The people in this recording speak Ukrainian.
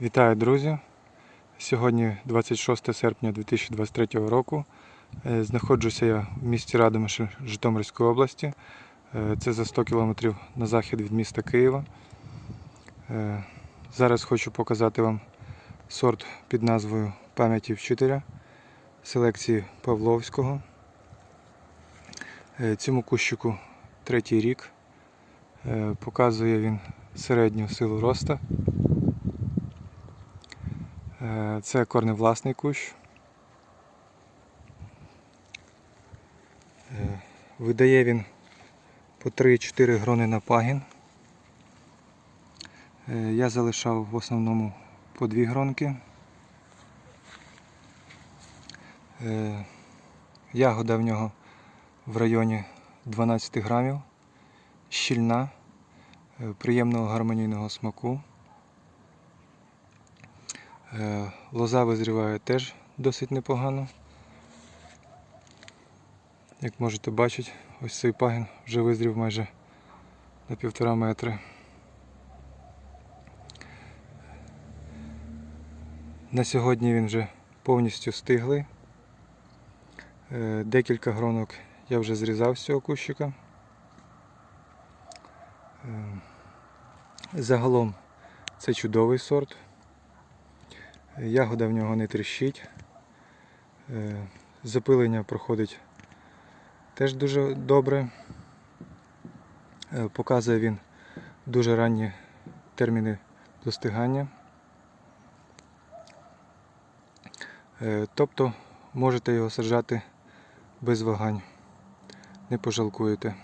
Вітаю, друзі! Сьогодні 26 серпня 2023 року. Е, Знаходжуся я в місті Радомиші Житомирської області. Е, Це за 100 кілометрів на захід від міста Києва. Е, Зараз хочу показати вам сорт під назвою Пам'яті вчителя селекції Павловського. Цьому кущику третій рік. Показує він середню силу росту. Е, Це корневласний кущ. Е, Видає він по 3-4 грони на пагін. Е, Я залишав в основному по 2 гронки. Ягода в нього в районі 12 грамів, щільна, приємного гармонійного смаку. Е, Лоза визріває теж досить непогано. Як можете бачити, ось цей пагін вже визрів майже на півтора метри. На сьогодні він вже повністю стиглий. Е, Декілька гронок я вже зрізав з цього кущика. Е, Загалом це чудовий сорт. Ягода в нього не тріщить. Е, Запилення проходить теж дуже добре. Е, Показує він дуже ранні терміни достигання. Е, Тобто можете його саджати без вагань. Не пожалкуєте.